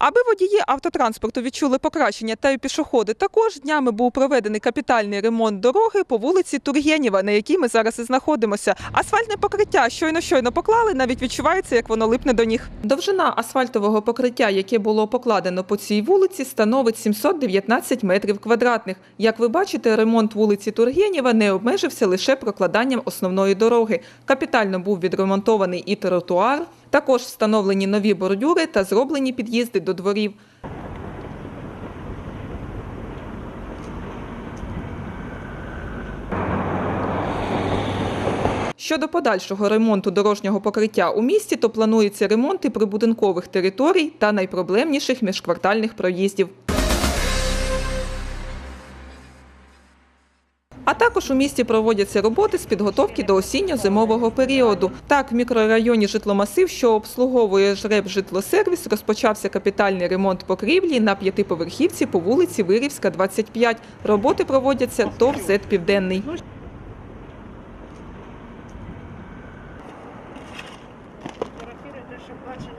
Аби водії автотранспорту відчули покращення та й пішоходи, також днями був проведений капітальний ремонт дороги по вулиці Тургенєва, на якій ми зараз і знаходимося. Асфальтне покриття щойно щойно поклали, навіть відчувається, як воно липне до ніг. Довжина асфальтового покриття, яке було покладено по цій вулиці, становить 719 метрів квадратних. Як ви бачите, ремонт вулиці Тургенєва не обмежився лише прокладанням основної дороги. Капітально був відремонтований і тротуар. Також встановлені нові бордюри та зроблені під'їзди до дворів. Щодо подальшого ремонту дорожнього покриття у місті, то планується ремонти прибудинкових територій та найпроблемніших міжквартальних проїздів. А також у місті проводяться роботи з підготовки до осінньо-зимового періоду. Так, в мікрорайоні житломасив, що обслуговує жреб житлосервіс, розпочався капітальний ремонт покрівлі на п'ятиповерхівці по вулиці Вирівська, 25. Роботи проводяться ТОВ «ЗЕД Південний. Фотографіруйте, щоб бачили.